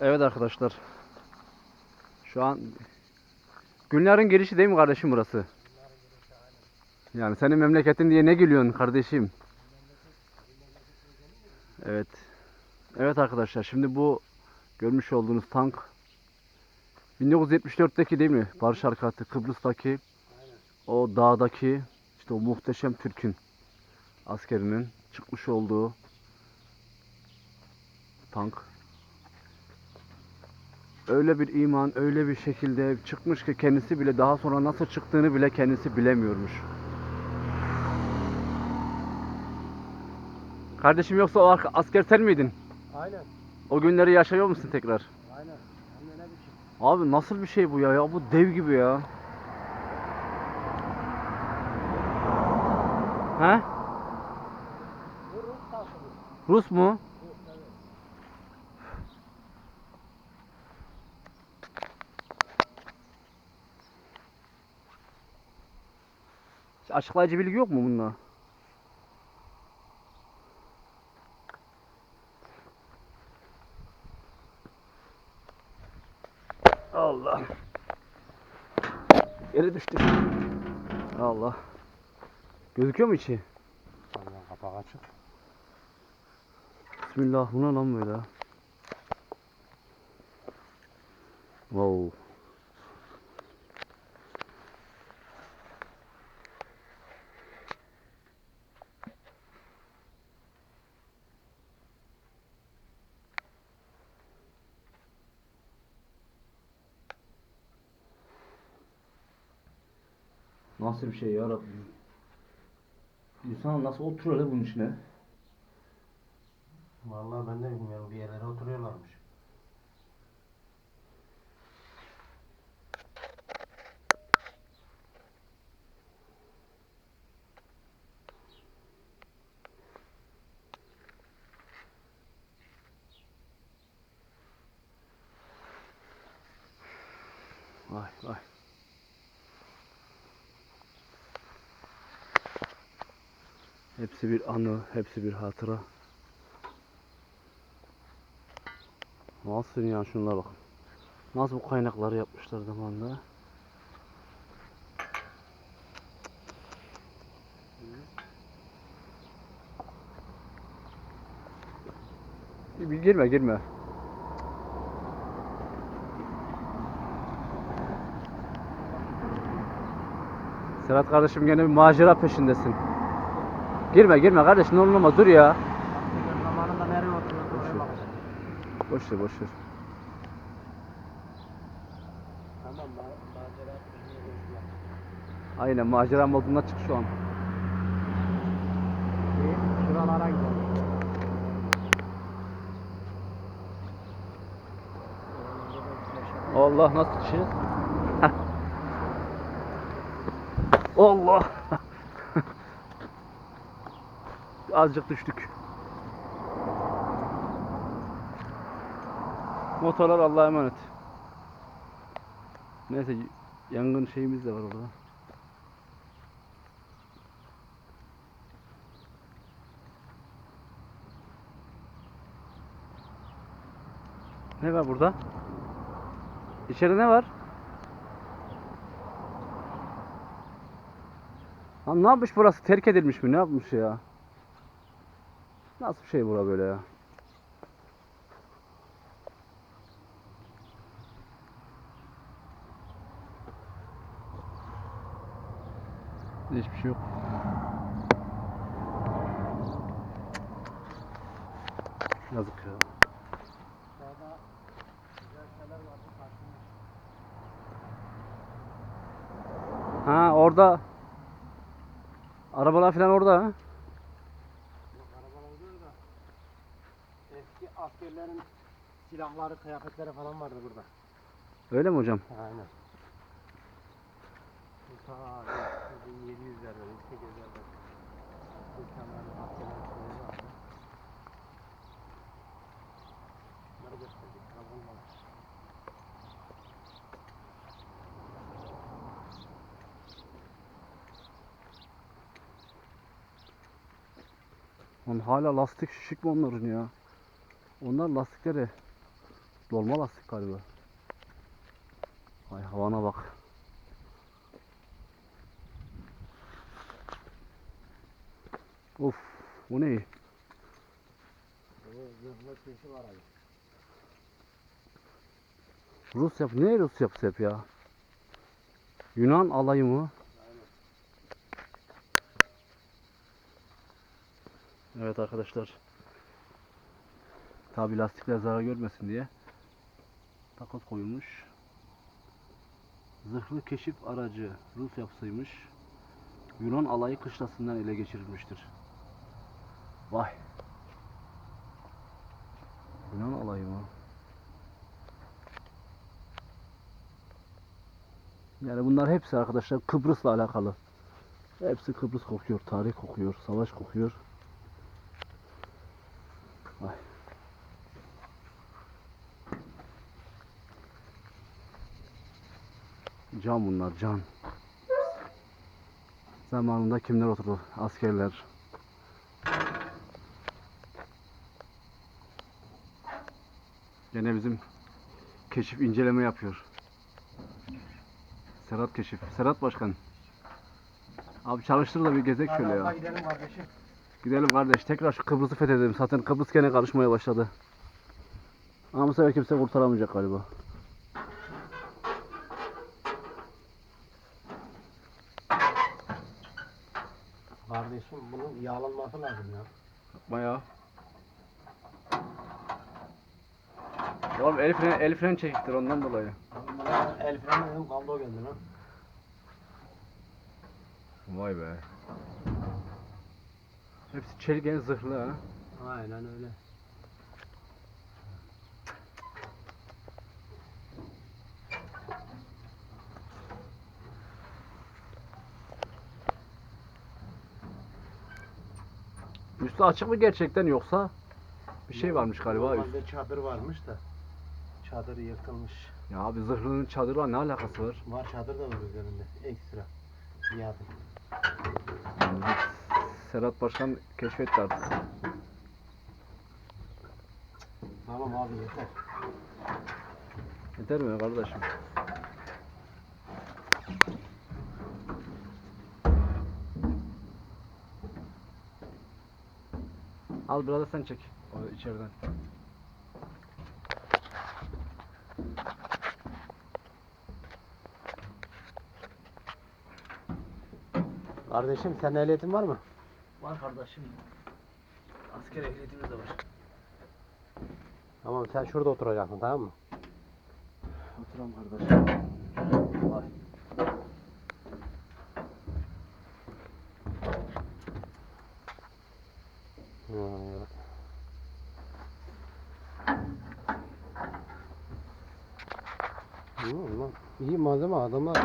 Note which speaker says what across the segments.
Speaker 1: Evet arkadaşlar. Şu an Günler'in girişi değil mi kardeşim burası? Yani senin memleketin diye ne gülüyorsun kardeşim? Evet. Evet arkadaşlar şimdi bu görmüş olduğunuz tank 1974'teki değil mi? Barış Harekatı Kıbrıs'taki o dağdaki işte o muhteşem Türk'ün askerinin çıkmış olduğu tank. Öyle bir iman, öyle bir şekilde çıkmış ki kendisi bile daha sonra nasıl çıktığını bile kendisi bilemiyormuş. Kardeşim yoksa o asker sen miydin?
Speaker 2: Aynen.
Speaker 1: O günleri yaşıyor musun tekrar?
Speaker 2: Aynen. Hem de.
Speaker 1: Abi nasıl bir şey bu ya? Ya bu dev gibi ya. He?
Speaker 2: Bu Rus tankı
Speaker 1: Rus mu?
Speaker 2: Rus evet.
Speaker 1: Hiç Açıklayıcı bilgi yok mu bunda? Allah. Yere düştük. Allah. Gözüküyor mu içi?
Speaker 2: Allah'ın kapağı açık.
Speaker 1: Bismillah bu ne lan böyle? Wow. Nasıl bir şey ya Rabbim? İnsan nasıl oturuyor lan bunun içine?
Speaker 2: Vallahi ben de bilmiyorum bir yerlere oturuyorlarmış.
Speaker 1: Vay vay. Hepsi bir anı, hepsi bir hatıra. Nasıl ya şunlara bak. Nasıl bu kaynakları yapmışlar zamanında. Girme girme. Serhat kardeşim gene bir macera peşindesin. Girme girme kardeş ne olur ne olmaz dur ya.
Speaker 2: Bak zamanında nereye oturuyordu oraya bakacağım.
Speaker 1: Boş ver boş ver.
Speaker 2: Tamam ma- macera.
Speaker 1: Aynen macera moduna çık şu an.
Speaker 2: İyi, Şuralara gidelim.
Speaker 1: Allah nasıl? Heh. Allah. Azıcık düştük. Motorlar Allah'a emanet. Neyse yangın şeyimiz de var orada. Ne var burada? İçeride ne var? Lan ne yapmış burası? Terk edilmiş mi? Ne yapmış ya? Nasıl bir şey bura böyle ya? Hiçbir şey yok. Yazık ya. Ha orada arabalar falan orada ha.
Speaker 2: Yok arabalar oluyor da. Eski askerlerin silahları, kıyafetleri falan vardı burada.
Speaker 1: Öyle mi hocam?
Speaker 2: Aynen. Bu ta 1700'lerde, 1800'lerde. İnsanların askerlerin şeyleri vardı. Bunları gösterdik. Kazanmalar.
Speaker 1: Lan hala lastik şişik mi onların ya? Onlar lastikleri Dolma lastik galiba. Ay havana bak. Of bu ne? Rus yap ne Rus yapısı yap ya? Yunan alayı mı? Evet arkadaşlar. Tabi lastikler zarar görmesin diye takoz koyulmuş. Zırhlı keşif aracı Rus yapısıymış. Yunan alayı kışlasından ele geçirilmiştir. Vay. Yunan alayı mı? Yani bunlar hepsi arkadaşlar Kıbrıs'la alakalı. Hepsi Kıbrıs kokuyor, tarih kokuyor, savaş kokuyor. Vay. Can bunlar, can. Zamanında kimler oturdu? Askerler. Gene bizim keşif inceleme yapıyor. Serhat Keşif. Serhat Başkan. Abi çalıştır da bir gezek şöyle ya.
Speaker 2: gidelim kardeşim.
Speaker 1: Gidelim kardeş. Tekrar şu Kıbrıs'ı fethedelim. Zaten Kıbrıs gene karışmaya başladı. Ama bu sefer kimse kurtaramayacak galiba.
Speaker 2: Kardeşim bunun yağlanması lazım ya.
Speaker 1: Yapma ya. Oğlum el fren, el fren çekiktir ondan dolayı.
Speaker 2: Buna el freni dedim kablo geldi lan.
Speaker 1: Vay be. Hepsi çelik zırhlı ha.
Speaker 2: Aynen öyle.
Speaker 1: Üstü açık mı gerçekten yoksa bir şey varmış galiba. üst-
Speaker 2: Normalde çadır varmış da. Çadır yırtılmış.
Speaker 1: Ya abi zırhlının çadırla ne alakası var?
Speaker 2: Var çadır da var üzerinde. Ekstra. Yardım.
Speaker 1: Serhat Başkan keşfetti artık.
Speaker 2: Tamam abi yeter.
Speaker 1: Yeter mi kardeşim? Al biraz da sen çek. O içeriden.
Speaker 2: Kardeşim sen ehliyetin var mı?
Speaker 1: Var kardeşim. Asker ehliyetimiz de var.
Speaker 2: Tamam sen şurada oturacaksın tamam mı?
Speaker 1: Oturam kardeşim. Vay.
Speaker 2: Hmm. Lan iyi malzeme adamlar.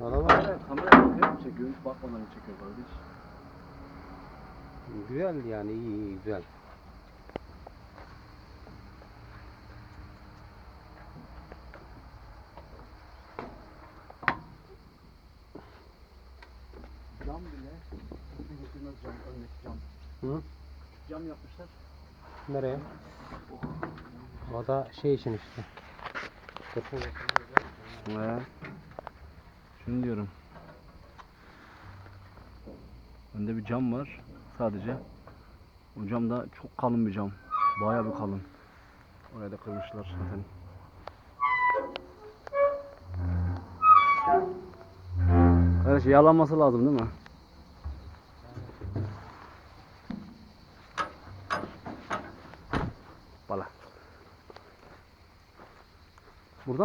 Speaker 2: Adamlar
Speaker 1: Kamera, kamera bakıyor, çekiyor, bakmadan çekiyor kardeş.
Speaker 2: güzel yani iyi, iyi güzel.
Speaker 1: Cam bile, getirmez cam, önündeki cam.
Speaker 2: Hı?
Speaker 1: Cam yapmışlar.
Speaker 2: Nereye? O da şey için işte.
Speaker 1: Ve şunu diyorum. Önde bir cam var sadece. O cam da çok kalın bir cam. Bayağı bir kalın. Oraya da kırmışlar zaten. Her şey yalanması lazım değil mi?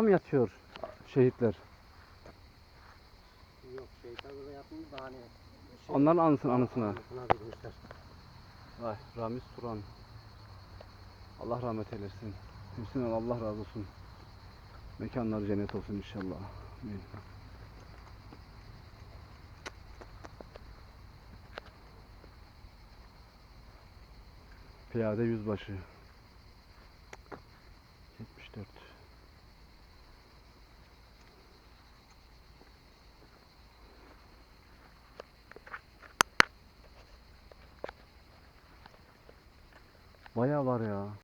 Speaker 1: Mı yatıyor şehitler?
Speaker 2: Yok şeytanı da yapmış da hani.
Speaker 1: Onların anısın anısına.
Speaker 2: Anısına.
Speaker 1: Vay Ramiz Turan. Allah rahmet eylesin. Hüsnü Allah razı olsun. Mekanları cennet olsun inşallah. Amin. Piyade yüzbaşı. 74. Bayağı var ya.